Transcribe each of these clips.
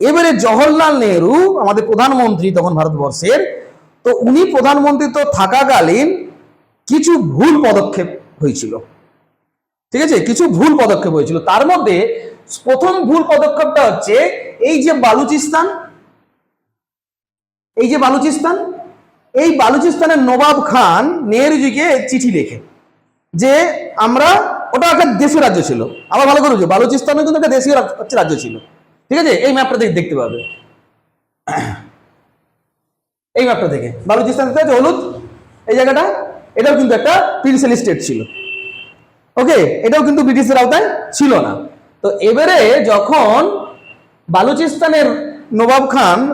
এবারে জওহরলাল নেহরু আমাদের প্রধানমন্ত্রী তখন ভারতবর্ষের তো উনি প্রধানমন্ত্রী তো থাকাকালীন কিছু ভুল পদক্ষেপ হয়েছিল। ঠিক আছে? কিছু ভুল পদক্ষেপ হয়েছিল। তার মধ্যে প্রথম ভুল পদক্ষেপটা হচ্ছে এই যে বালুচিস্তান এই যে বালুচিস্তান এই বালুচিস্তানের নবাব খান নেহরুজিকে চিঠি লেখে যে আমরা ওটা একটা দেশীয় রাজ্য ছিল। আবার ভালো করে বুঝো, বালুচিস্তানও কিন্তু একটা দেশীয় রাজ্য ছিল। ঠিক আছে? এই ম্যাপটা দেখ- দেখতে পাবে। এই ম্যাপটা থেকে বালুচিস্তান দেখতে পাচ্ছ হলুদ। এই জায়গাটা, এটাও কিন্তু একটা প্রিন্সেলি স্টেট ছিল। ওকে এটাও কিন্তু ব্রিটিশের আওতায় ছিল না। তো এবারে যখন বালুচিস্তানের নবাব খান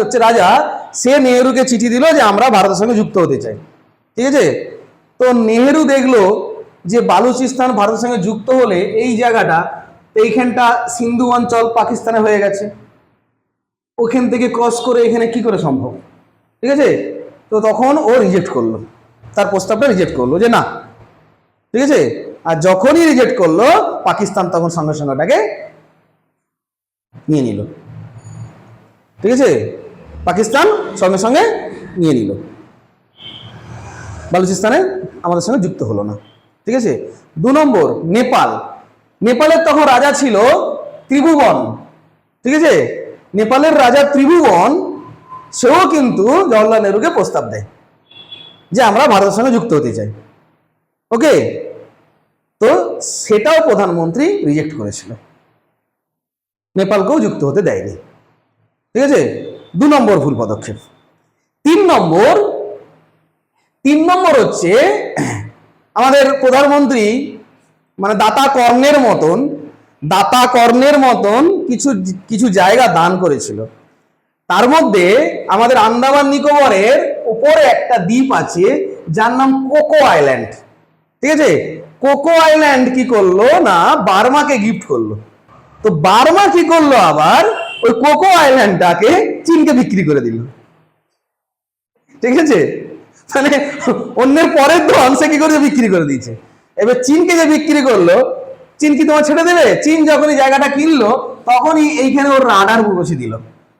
হচ্ছে রাজা, সে নেহেরুকে চিঠি দিল যে আমরা ভারতের সঙ্গে যুক্ত হতে চাই। ঠিক আছে? তো নেহেরু দেখল যে বালুচিস্তান ভারতের সঙ্গে যুক্ত হলে এই জায়গাটা এইখানটা সিন্ধু অঞ্চল পাকিস্তানে হয়ে গেছে। ওখান থেকে ক্রস করে এখানে কি করে সম্ভব? ঠিক আছে? তো তখন ও রিজেক্ট করল। তার প্রস্তাবটা রিজেক্ট করল যে না। ঠিক আছে? আর যখনই রিজেক্ট করল, পাকিস্তান তখন সঙ্গে সঙ্গে ওটাকে নিয়ে নিল। ঠিক আছে? পাকিস্তান সঙ্গে সঙ্গে নিয়ে নিল। বালুচিস্তানে আমাদের সঙ্গে যুক্ত হলো না। ঠিক আছে? দু নম্বর, নেপাল। নেপালের তখন রাজা ছিল ত্রিভুবন। ঠিক আছে? নেপালের রাজা ত্রিভুবন, সেও কিন্তু জওয়াহরলাল নেহরুকে প্রস্তাব দেয় যে আমরা ভারতের সঙ্গে যুক্ত হতে চাই। ওকে? তো সেটাও প্রধানমন্ত্রী রিজেক্ট করেছিল। নেপালকেও যুক্ত হতে দেয়নি। ঠিক আছে? দু নম্বর ভুল পদক্ষেপ। তিন নম্বর তিন নম্বর হচ্ছে আমাদের প্রধানমন্ত্রী মানে দাতা কর্ণের মতন দাতা কর্ণের মতন কিছু কিছু জায়গা দান করেছিল। তার মধ্যে আমাদের আন্দামান নিকোবরের উপরে একটা দ্বীপ আছে, যার নাম কোকো আইল্যান্ড। ঠিক আছে? কোকো আইল্যান্ড কি করল না, বার্মাকে গিফট করল। তো বার্মা কি করল আবার? ওই কোকো আইল্যান্ডটাকে চীনকে বিক্রি করে দিল। ঠিক আছে? মানে অন্যের পরের ধন সে কি করে বিক্রি করে দিয়েছে? এবার চীনকে যে বিক্রি করল, চীন কি তোমার ছেড়ে দেবে? চীন যখন এই জায়গাটা কিনলো, তখনই এইখানে ওর রাডার বসিয়ে দিল।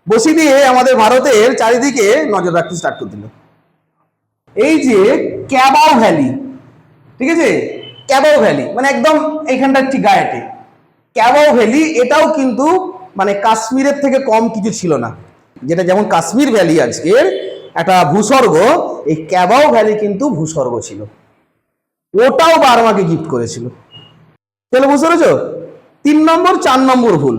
বসিয়ে দিয়ে আমাদের ভারতের চারিদিকে নজর রাখতে স্টার্ট করে দিল। এই যে ক্যাবাও ভ্যালি ঠিক আছে? ক্যাবাও ভ্যালি মানে একদম এইখানটার ঠিক গায়েতে। ক্যাবাও ভ্যালি এটাও কিন্তু মানে কাশ্মীরের থেকে কম কিছু ছিল না। যেটা যেমন কাশ্মীর ভ্যালি আজকের একটা ভূস্বর্গ, এই ক্যাবাও ভ্যালি কিন্তু ভূস্বর্গ ছিল। ওটাও বার্মাকে গিফট করেছিল। তাহলে বুঝতে পেরেছ? তিন নম্বর, চার নম্বর ভুল।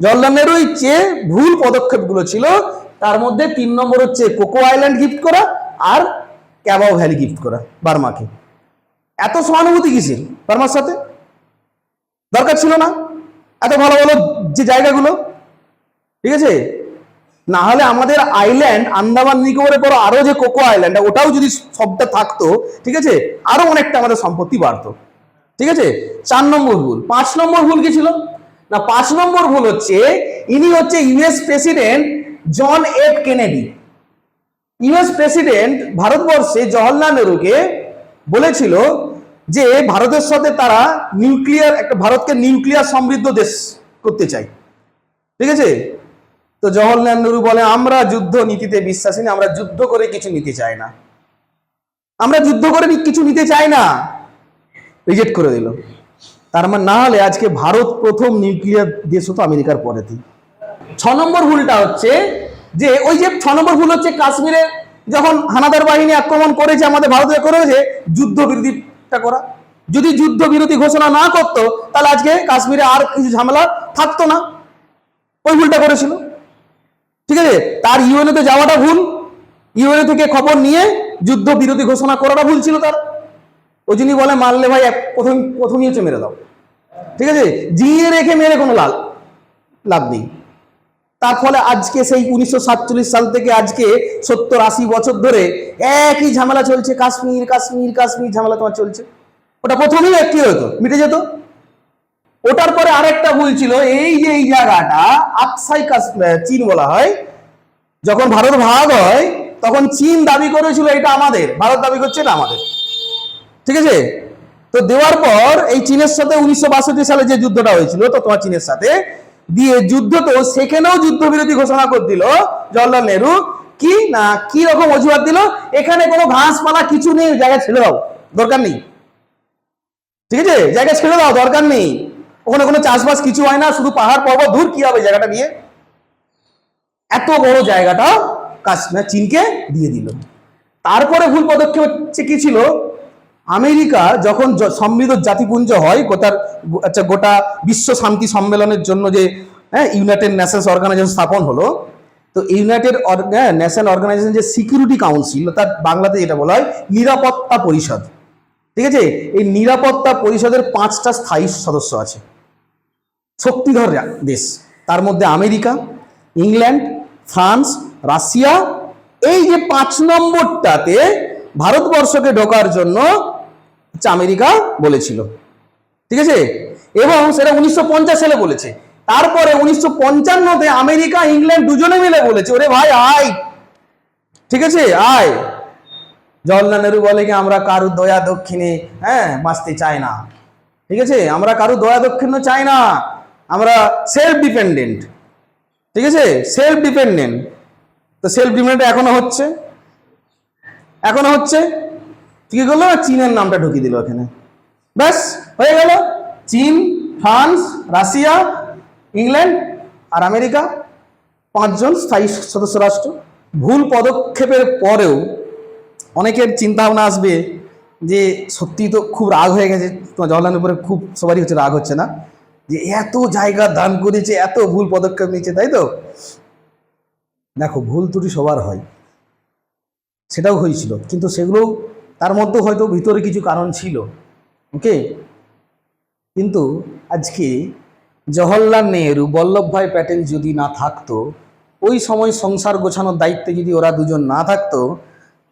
জওয়াহরলাল নেহরুর যে ভুল পদক্ষেপগুলো ছিল, তার মধ্যে তিন নম্বর হচ্ছে কোকো আইল্যান্ড গিফট করা আর ক্যাবাও ভ্যালি গিফট করা বার্মাকে। এত সহানুভূতি কিসের বার্মার সাথে? দরকার ছিল না? এত ভালো ভালো যে জায়গাগুলো, ঠিক আছে? না হলে আমাদের আইল্যান্ড আন্দামান নিকোবরের পর আরও যে কোকো আইল্যান্ড ওটাও যদি সবটা থাকতো, ঠিক আছে, আরও অনেকটা আমাদের সম্পত্তি বাড়তো। ঠিক আছে? চার নম্বর ভুল। পাঁচ নম্বর ভুল কি ছিল? না, পাঁচ নম্বর ভুল হচ্ছে, ইনি হচ্ছে US president John F Kennedy US president ভারতবর্ষে জওহরলাল নেহরুকে বলেছিল যে ভারতের সাথে তারা নিউক্লিয়ার একটা ভারতকে নিউক্লিয়ার সমৃদ্ধ দেশ করতে চায়। ঠিক আছে? তো জওহরলাল নেহরু বলে, আমরা যুদ্ধ নীতিতে বিশ্বাসী না, আমরা যুদ্ধ করে কিছু নিতে চাই না। আমরা যুদ্ধ করে কিছু নিতে চাই না। রিজেক্ট করে দিল। তার মানে না হলে আজকে ভারত প্রথম নিউক্লিয়ার দেশ হতো আমেরিকার পরেতেই। ছ নম্বর ভুলটা হচ্ছে যে, ওই যে ছ নম্বর ভুল হচ্ছে কাশ্মীরে যখন হানাদার বাহিনী আক্রমণ করেছে, আমাদের ভারতে করেছে যুদ্ধ বিরতিটা করা। যদি যুদ্ধ বিরতি ঘোষণা না করতো, তাহলে আজকে কাশ্মীরে আর কিছু ঝামেলা থাকতো না। ওই ভুলটা করেছিল। ঠিক আছে? তার ইউএনএ তে যাওয়াটা ভুল। ইউএনএ থেকে খবর নিয়ে যুদ্ধ বিরোধী ঘোষণা করাটা ভুল ছিল তার। ওই জন্যই বলে, মারলে ভাই এক, প্রথম প্রথমই হচ্ছে মেরে দাও। ঠিক আছে? জিয়ে রেখে মেরে কোনো লাভ লাভ নেই। তার ফলে আজকে সেই উনিশশো সাতচল্লিশ সাল থেকে আজকে সত্তর, আশি বছর ধরে একই ঝামেলা চলছে। কাশ্মীর কাশ্মীর কাশ্মীর ঝামেলা তোমার চলছে। ওটা প্রথমেই একটি হতো, মিটে যেত। ওটার পরে আরেকটা ভুল ছিল, এই যে এই জায়গাটা আকসাই চীন বলা হয়, যখন ভারত ভাগ হয়, তখন চীন দাবি করেছিল এটা আমাদের, ভারত দাবি করছে এটা আমাদের। ঠিক আছে? তো দেওয়ার পর এই চীনের সাথে উনিশশো বাষট্টি সালে যে যুদ্ধটা হয়েছিল, তো তোমার চীনের সাথে, দিয়ে যুদ্ধ তো সেখানেও যুদ্ধবিরতি ঘোষণা করে দিল জওয়াহরলাল নেহরু, কি না, কি রকম অজুহাত দিল, এখানে কোনো ঘাসপালা কিছু নেই, জায়গা ছেড়ে দাও, দরকার নেই। ঠিক আছে? জায়গা ছেড়ে দাও, দরকার নেই। ওখানে কোনো চাষবাস কিছু হয় না, শুধু পাহাড় পর্বত, দূর কি হবে জায়গাটা নিয়ে? এত বড় জায়গাটা কাশ্মীর চীনকে দিয়ে দিল। তারপরে ভুল পদক্ষেপ হচ্ছে কি ছিল? আমেরিকা যখন সমৃদ্ধ জাতিপুঞ্জ হয় গোটার আচ্ছা গোটা বিশ্ব শান্তি সম্মেলনের জন্য যে হ্যাঁ ইউনাইটেড নেশনস অর্গানাইজেশন স্থাপন হলো, তো ইউনাইটেড নেশন অর্গানাইজেশন যে সিকিউরিটি কাউন্সিল তার বাংলাতে যেটা বলা হয়, নিরাপত্তা পরিষদ। ঠিক আছে? এই নিরাপত্তা পরিষদের পাঁচটা স্থায়ী সদস্য আছে। শক্তিধর দেশ। তার মধ্যে আমেরিকা, ইংল্যান্ড, ফ্রান্স, রাশিয়া। এই যে পাঁচ নম্বরটাতে ভারতবর্ষকে ঢোকার জন্য আমেরিকা বলেছিল। ঠিক আছে? এবং সেটা উনিশশো পঞ্চাশ সালে বলেছে। তারপরে উনিশশো পঞ্চান্নতে আমেরিকা, ইংল্যান্ড দুজনে মিলে বলেছে, ওরে ভাই, আয়। ঠিক আছে? আয়। জওয়াহরলাল নেহরু বলে কি, আমরা কারু দয়া দক্ষিণে হ্যাঁ বাঁচতে চাই না। ঠিক আছে? আমরা কারু দয়া দক্ষিণ চাই না। আমরা সেলফ ডিপেন্ডেন্ট ঠিক আছে? সেলফ ডিপেন্ডেন্ট তো সেলফ ডিপেন্ডেন্ট এখনও হচ্ছে? এখনও হচ্ছে? কি করল? চীনের নামটা ঢুকিয়ে দিল এখানে। ব্যাস, হয়ে গেল। চীন, ফ্রান্স, রাশিয়া, ইংল্যান্ড আর আমেরিকা। পাঁচজন স্থায়ী সদস্য রাষ্ট্র। ভুল পদক্ষেপের পরেও অনেকের চিন্তা ভাবনা আসবে যে সত্যি তো খুব রাগ হয়ে গেছে, তোমার জওয়াহরলালের উপরে খুব সবারই হচ্ছে রাগ হচ্ছে না। যে এত জায়গা দান করেছে, এত ভুল পদক্ষেপ নিচ্ছে তাই তো? দেখো, ভুল ত্রুটি সবার হয়। সেটাও হয়েছিল। কিন্তু সেগুলোও তার মধ্যে হয়তো ভিতরে কিছু কারণ ছিল। ওকে কিন্তু আজকে জওহরলাল নেহরু বল্লভভাই প্যাটেল যদি না থাকতো, ওই সময় সংসার গোছানোর দায়িত্বে যদি ওরা দুজন না থাকতো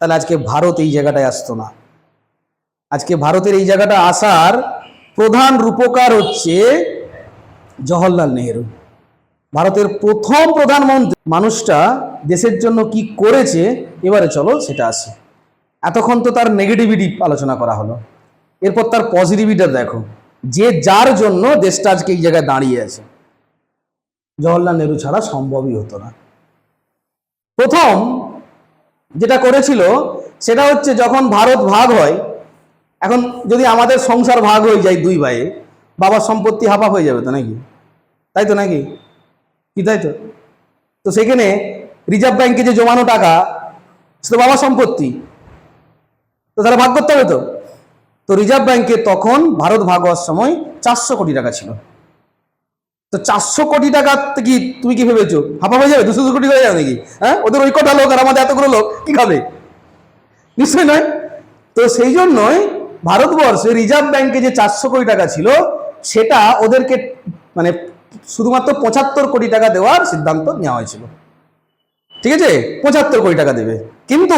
তাহলে আজকে ভারত এই জায়গাটায় আসতো না। আজকে ভারতের এই জায়গাটা আসার প্রধান রূপকার হচ্ছে জওহরলাল নেহরু। ভারতের প্রথম প্রধানমন্ত্রী। মানুষটা দেশের জন্য কি করেছে, এবারে চলো সেটা আসে। এতক্ষণ তো তার নেগেটিভিটি আলোচনা করা হলো। এরপর তার পজিটিভিটা দেখো। যে যার জন্য দেশটা আজকে এই জায়গায় দাঁড়িয়ে আছে। জওহরলাল নেহরু ছাড়া সম্ভবই হতো না। প্রথম যেটা করেছিল, সেটা হচ্ছে যখন ভারত ভাগ হয়, এখন যদি আমাদের সংসার ভাগ হয়ে যায় দুই ভাইয়ে, বাবার সম্পত্তি হাফা হয়ে যাবে তো নাকি? তাই তো নাকি? কি তাই তো? তো সেখানে রিজার্ভ ব্যাংকে যে জমানো টাকা সে তো বাবার সম্পত্তি। তো তারা ভাগ করতে হবে তো? তো রিজার্ভ ব্যাংকে তখন ভারত ভাগ হওয়ার সময় চারশো কোটি টাকা ছিল। তো চারশো কোটি টাকা কি তুমি কি ভেবেছো? হাফা হয়ে যাবে? দুশো দুশো কোটি হয়ে যাবে নাকি? হ্যাঁ? ওদের ওই কটা লোক আর আমাদের এতগুলো লোক, কি খাবে? নিশ্চয়ই নয়। তো সেই জন্যই ভারতবর্ষে রিজার্ভ ব্যাংকে যে চারশো কোটি টাকা ছিল, সেটা ওদেরকে মানে শুধুমাত্র পঁচাত্তর কোটি টাকা দেওয়ার সিদ্ধান্ত নেওয়া হয়েছিল। ঠিক আছে? পঁচাত্তর কোটি টাকা দেবে। কিন্তু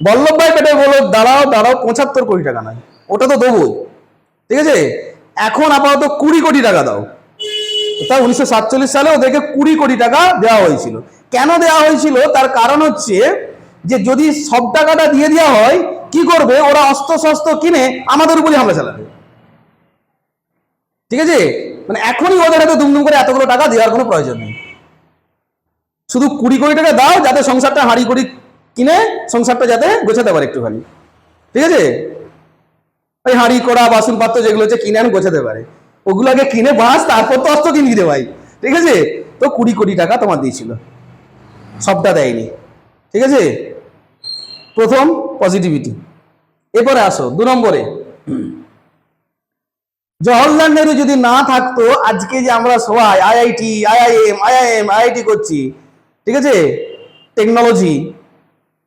বল্লভভাই পেটেল বলো দাঁড়াও দাঁড়াও, পঁচাত্তর কোটি টাকা নয়। ওটা তো দেবোই ঠিক আছে? এখন আপাতত কুড়ি কোটি টাকা দাও। তা উনিশশো সালে ওদেরকে কুড়ি কোটি টাকা দেওয়া হয়েছিল। কেন দেওয়া হয়েছিল? তার কারণ হচ্ছে যে যদি সব টাকাটা দিয়ে দেওয়া হয়, কি করবে? ওরা অস্ত্র শস্ত্র কিনে আমাদের উপরে হামলা চালাবে। ঠিক আছে? মানে এখনই ওদের হাতে দুমদুম করে এতগুলো টাকা দেওয়ার কোনো প্রয়োজন নেই। শুধু কুড়ি কোটি টাকা দাও, যাতে সংসারটা হাঁড়ি করি কিনে সংসারটা যাতে গোছাতে পারে একটুখানি। ঠিক আছে? ওই হাঁড়ি কড়া বাসন পাত্র যেগুলো হচ্ছে কিনে আন, গোছাতে পারে। ওগুলো আগে কিনে বাস, তারপর তো অস্ত্র কিনে দিতে ভাই। ঠিক আছে? তো কুড়ি কোটি টাকা তোমার দিয়েছিল। সবটা দেয়নি। ঠিক আছে? প্রথম পজিটিভিটি এরপরে আসো, দু নম্বরে। জওহরলাল নেহরু যদি না থাকতো, আজকে যে আমরা সবাই আইআইটি আইআইএম আইআইএম আইআইটি করছি। ঠিক আছে? টেকনোলজি।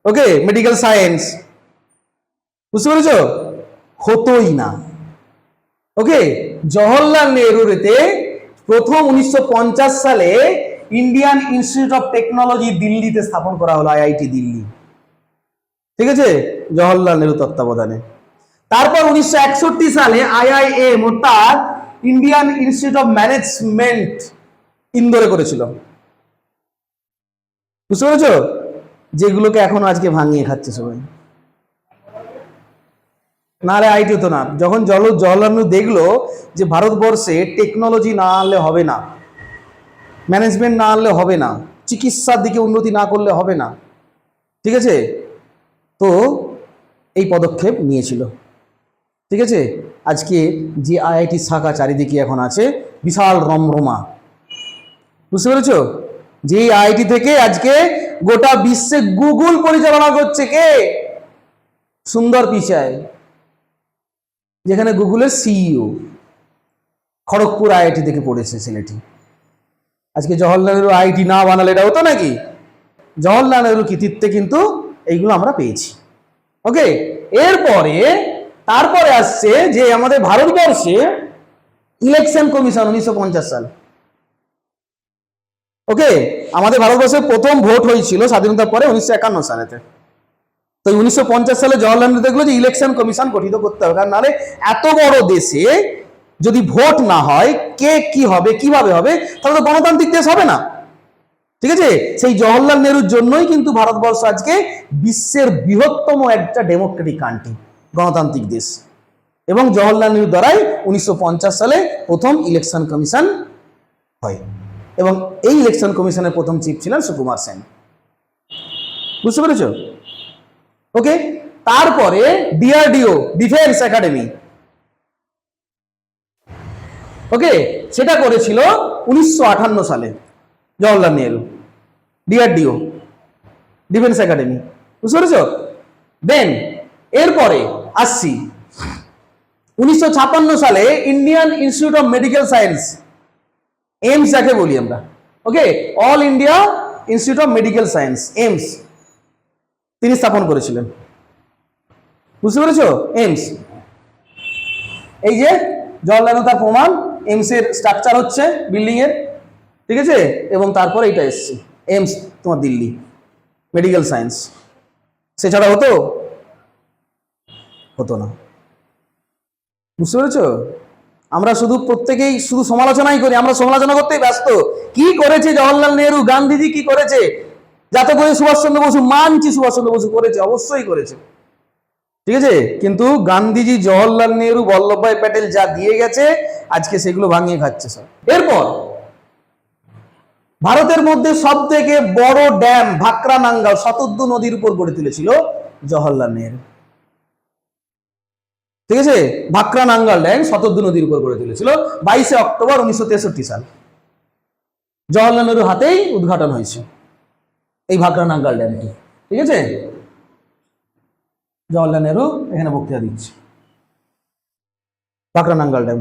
ওকে? Medical science. বুঝতে পেরেছ? হতোই না। ওকে? জওহরলাল নেহরুর এতে প্রথম উনিশশো পঞ্চাশ সালে ইন্ডিয়ান ইনস্টিটিউট অফ টেকনোলজি দিল্লিতে স্থাপন করা হলো, আইআইটি দিল্লি। ঠিক আছে? জওহরলাল নেহরু তত্ত্বাবধানে। তারপর উনিশশো একষট্টি সালে আইআইএম অর্থাৎ ইন্ডিয়ান ইনস্টিটিউট অফ ম্যানেজমেন্ট ইন্দোরে করেছিল। বুঝতে পেরেছ? যেগুলোকে এখন আজকে ভাঙিয়ে খাচ্ছে সবাই। না রে আইটি হতো না। যখন জল নেহরু দেখল যে ভারতবর্ষে টেকনোলজি না আনলে হবে না ম্যানেজমেন্ট না আনলে হবে না, চিকিৎসার দিকে উন্নতি না করলে হবে না, ঠিক আছে? তো এই পদক্ষেপ নিয়েছিল। ঠিক আছে? আজকে যে আইআইটি শাখা চারিদিকে এখন আছে, বিশাল রমরমা। বুঝতে পেরেছ? যে আইআইটি থেকে আজকে গোটা বিশ্বে গুগল পরিচালনা করছে কে? সুন্দর পিচাই। যেখানে গুগলের সিইও খড়গপুর আইআইটি থেকে পড়েছে ছেলেটি। আজকে জওহরলাল নেহরু আইআইটি না বানালে এটা হতো নাকি? জওহরলাল নেহরু কৃতিত্বে কিন্তু এইগুলো আমরা পেয়েছি। ওকে এরপরে, তারপরে আসছে যে আমাদের ভারতবর্ষে ইলেকশন কমিশন উনিশশো পঞ্চাশ সাল। ওকে আমাদের ভারতবর্ষে প্রথম ভোট হয়েছিল স্বাধীনতার পরে উনিশশো একান্ন সালেতে। তো উনিশশো পঞ্চাশ সালে জওয়াহরলাল নেহরু দেখল যে ইলেকশন কমিশন গঠিত করতে হবে। কারণ নাহলে এত বড় দেশে যদি ভোট না হয়, কে কি হবে, কীভাবে হবে, তাহলে তো গণতান্ত্রিক দেশ হবে না। ঠিক আছে? সেই জওহরলাল নেহরুর জন্যই কিন্তু ভারতবর্ষ আজকে বিশ্বের বৃহত্তম একটা ডেমোক্রেটিক কান্ট্রি গণতান্ত্রিক দেশ। এবং জওহরলাল নেহরু দ্বারাই উনিশশো পঞ্চাশ সালে প্রথম ইলেকশন কমিশন হয়। এবং এই ইলেকশন কমিশনের প্রথম চিফ ছিলেন সুকুমার সেন। বুঝতে পেরেছ? ওকে তারপরে ডিআরডিও ডিফেন্স একাডেমি ওকে সেটা করেছিল উনিশশো আটান্ন সালে, Jawaharlal Nehru DRDO defence academy বুঝতে পেরেছ? দেন এরপরে আসছি। উনিশশো সালে Indian institute of medical science AIIMS যাকে বলি আমরা। Okay all India institute of medical science AIIMS তিনি স্থাপন করেছিলেন। বুঝতে পেরেছ? এইমস এই যে নেহরু প্রমাণ এইমস এর স্ট্রাকচার হচ্ছে বিল্ডিং এর, ঠিক আছে? এবং তারপরে এটা এসছে। এইমস তোমার দিল্লি। মেডিকেল সায়েন্স সেছাড়া হতো? হতো না। বুঝতে পেরেছ? আমরা শুধু প্রত্যেকেই শুধু সমালোচনাই করি, আমরা সমালোচনা করতেই ব্যস্ত। কি করেছে জওয়াহরলাল নেহরু? গান্ধীজি কি করেছে? যাতে করে সুভাষচন্দ্র বসু মানছি সুভাষচন্দ্র বসু করেছে, অবশ্যই করেছে। ঠিক আছে? কিন্তু গান্ধীজি, জওহরলাল নেহরু বল্লভভাই প্যাটেল যা দিয়ে গেছে, আজকে সেগুলো ভাঙিয়ে খাচ্ছে সব। এরপর, ভারতের মধ্যে সব থেকে বড় ড্যাম ভাকরা নাঙ্গাল শতদ্দু নদীর উপর গড়ে তুলেছিল জওহরলাল নেহরু। ঠিক আছে? ভাকরা নাঙ্গাল ড্যাম শতদ্দু নদীর উপর গড়ে তুলেছিল বাইশে অক্টোবর উনিশশো তেষট্টি সাল। জওহরলাল নেহরুর হাতেই উদ্ঘাটন হয়েছে। এই ভাকরা নাঙ্গাল ড্যামটি ঠিক আছে? জওয়াহরলাল নেহরু এখানে বক্তৃতা দিচ্ছে। ভাকরা নাঙ্গাল ড্যাম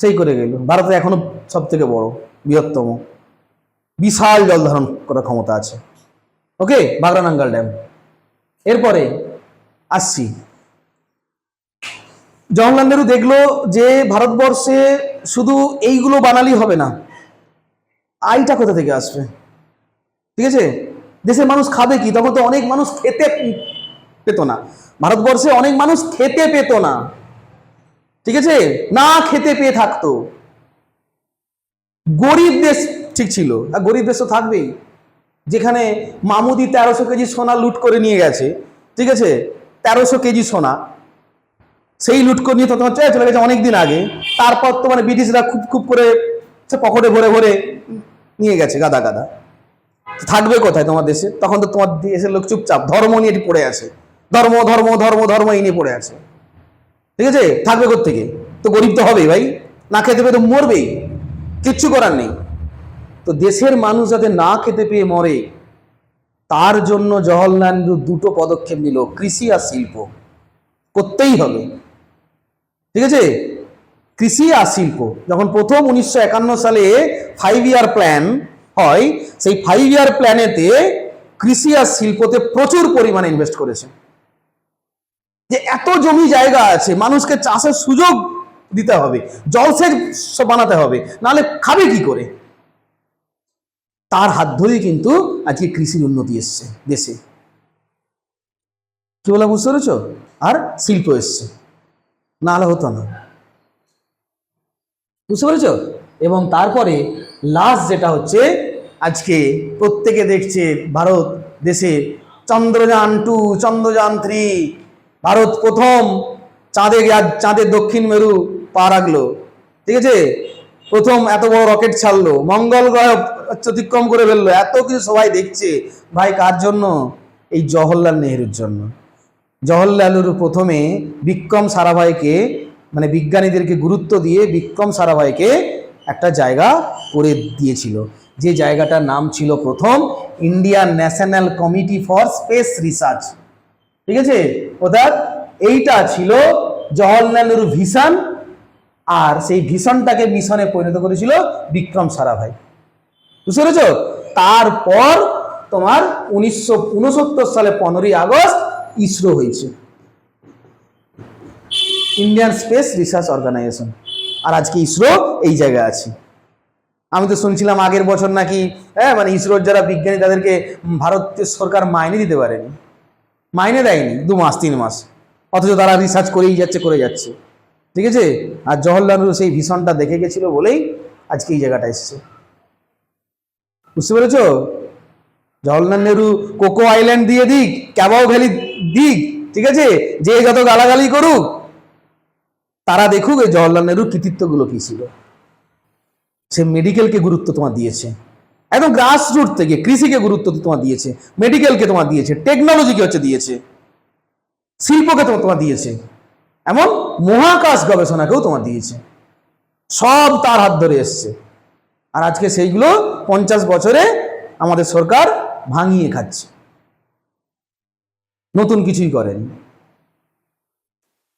সেই করে গেল। ভারতে এখনও সব থেকে বড়, বৃহত্তম, বিশাল জল ধারণ করার ক্ষমতা আছে। ওকে? ভাকরা নাঙ্গাল ড্যাম এরপরে আসছি। জওয়াহরলাল নেহরু দেখল যে ভারতবর্ষে শুধু এইগুলো বানালি হবে না, আইটা কোথা থেকে আসবে? ঠিক আছে? দেশের মানুষ খাবে কি? তখন তো অনেক মানুষ খেতে পেত না। ভারতবর্ষে অনেক মানুষ খেতে পেত না। ঠিক আছে? না খেতে পেয়ে থাকতো। গরিব দেশ ঠিক ছিল। আর গরিব দেশ তো থাকবেই। যেখানে মামুদি তেরোশো কেজি সোনা লুট করে নিয়ে গেছে। ঠিক আছে? তেরোশো কেজি সোনা। সেই লুট করে নিয়ে তো তোমার চলে গেছে অনেকদিন আগে। তারপর তো মানে ব্রিটিশরা খুব খুব করে পকেটে ভরে ভরে নিয়ে গেছে গাদা গাদা। থাকবে কোথায় তোমার দেশে? তখন তো তোমার দেশের লোক চুপচাপ, ধর্ম নিয়ে এটি পড়ে আছে। ধর্ম ধর্ম ধর্ম ধর্ম এই নিয়ে পড়ে আছে। ঠিক আছে? থাকবে থেকে তো গরিব তো হবেই ভাই। না খেতে পেয়ে তো মরবেই। কিচ্ছু করার নেই। তো দেশের মানুষ যাতে না খেতে পেয়ে মরে, তার জন্য জওহরলাল নেহরু দুটো পদক্ষেপ নিল, কৃষি আর শিল্প। করতেই হবে। ঠিক আছে? কৃষি আর শিল্প। যখন প্রথম উনিশশো একান্ন সালে ফাইভ ইয়ার প্ল্যান হয়, সেই ফাইভ ইয়ার প্ল্যানেতে কৃষি আর শিল্পতে প্রচুর পরিমাণে ইনভেস্ট করেছে। যে এত জমি জায়গা আছে, মানুষকে চাষের সুযোগ দিতে হবে জলসেচ বানাতে হবে, নাহলে খাবে কি করে? তার হাত ধরেই কিন্তু আজকে কৃষির উন্নতি এসছে দেশে। কি বলা বুঝতে পেরেছ? আর শিল্প এসছে, নাহলে হতো না। বুঝতে পেরেছ? এবং তারপরে লাস্ট যেটা হচ্ছে আজকে প্রত্যেকে দেখছে ভারত দেশে চন্দ্রযান টু চন্দ্রযান থ্রি ভারত প্রথম চাঁদে চাঁদের দক্ষিণ মেরু পা রাখল। ঠিক আছে? প্রথম এত বড় রকেট ছাড়লো, মঙ্গল গ্রহ অতিক্রম করে ফেলল। এত কিছু সবাই দেখছে। ভাই, কার জন্য? এই জওহরলাল নেহরুর জন্য। জওহরলাল নেহরু প্রথমে বিক্রম সারাভাইকে মানে বিজ্ঞানীদেরকে গুরুত্ব দিয়ে বিক্রম সারাভাইকে একটা জায়গা করে দিয়েছিল। যে জায়গাটার নাম ছিল প্রথম Indian national committee for space research ঠিক আছে? অর্থাৎ এইটা ছিল জওহরলাল নেহরু ভিশন আর সেই ভিশনটাকে মিশনে পরিণত করেছিল বিক্রম সারাভাই। বুঝতে পেরেছ? তারপর তোমার উনিশশো উনসত্তর সালে পনেরোই আগস্ট ইসরো হয়েছে। ইন্ডিয়ান স্পেস রিসার্চ অর্গানাইজেশন আর আজকে ইসরো এই জায়গায় আছে। আমি তো শুনছিলাম আগের বছর নাকি হ্যাঁ মানে ইসরোর যারা বিজ্ঞানী তাদেরকে ভারতীয় সরকার মাইনে দিতে পারেনি। মাইনে দেয়নি, দু মাস, তিন মাস। অথচ তারা রিসার্চ করেই যাচ্ছে, করে যাচ্ছে। ঠিক আছে? আর জওহরলাল নেহরু সেই ভীষণটা দেখে গেছিল বলেই আজকে এই জায়গাটা এসছে। বুঝতে পেরেছ? জওহরলাল নেহরু কোকো আইল্যান্ড দিয়ে দিক, ক্যাবাও ভ্যালি দিক, ঠিক আছে? যে যত গালাগালি করুক, তারা দেখুক এই জওহরলাল নেহরুর কৃতিত্বগুলো কী ছিল। সে মেডিকেলকে গুরুত্ব তোমার দিয়েছে। একদম গ্রাস রুট থেকে কৃষিকে গুরুত্ব তোমার দিয়েছে মেডিকেলকে তোমার দিয়েছে টেকনোলজিকে হচ্ছে দিয়েছে, শিল্পকে তোমার তোমার দিয়েছে। এমন মহাকাশ গবেষণাকেও তোমার দিয়েছে। সব তার হাত ধরে এসছে। আর আজকে সেইগুলো পঞ্চাশ বছরে আমাদের সরকার ভাঙিয়ে খাচ্ছে। নতুন কিছুই করেন।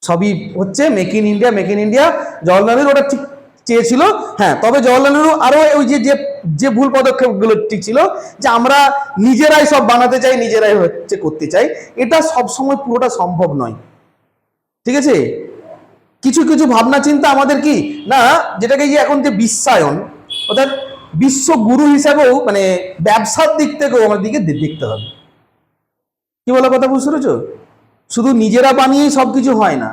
সবই হচ্ছে make in India make in India Jawaharlal Nehru ওটা ঠিক চেয়েছিল। হ্যাঁ তবে জওয়াহরলাল নেহরু আরও ওই যে যে ভুল পদক্ষেপগুলো ঠিক ছিল, যে আমরা নিজেরাই সব বানাতে চাই, নিজেরাই হচ্ছে করতে চাই, এটা সব সময় পুরোটা সম্ভব নয়। ঠিক আছে? কিছু কিছু ভাবনা, চিন্তা আমাদের কি? না, যেটাকে যে এখন যে বিশ্বায়ন, অর্থাৎ বিশ্ব গুরু হিসাবেও মানে ব্যবসার দিক থেকেও আমার দিকে দেখতে হবে। কি বলা কথা বুঝতে পেরেছ? শুধু নিজেরা বানিয়েই সব কিছু হয় না।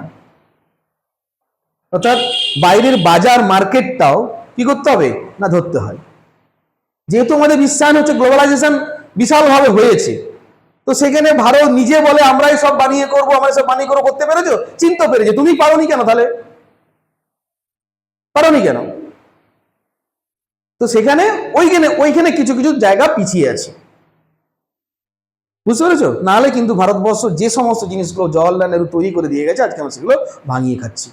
অর্থাৎ বাইরের বাজার মার্কেটটাও কি করতে হবে? না, ধরতে হয়। যেহেতু আমাদের বিশ্বায়ন হচ্ছে, গ্লোবালাইজেশন বিশালভাবে হয়েছে, তো সেখানে ভারত নিজে বলে, আমরাই সব বানিয়ে করব আমরা সব বানিয়ে করব। করতে পেরেছ? চিনতে পেরেছ। তুমি পারোনি কেন তাহলে? পারোনি কেন? তো সেখানে, ওইখানে ওইখানে কিছু কিছু জায়গা পিছিয়ে আছে। বুঝতে পেরেছ? নাহলে কিন্তু ভারতবর্ষ যে সমস্ত জিনিসগুলো জওয়াহরলাল নেহরু তৈরি করে দিয়ে গেছে, আজকে আমরা সেগুলো ভাঙিয়ে খাচ্ছি।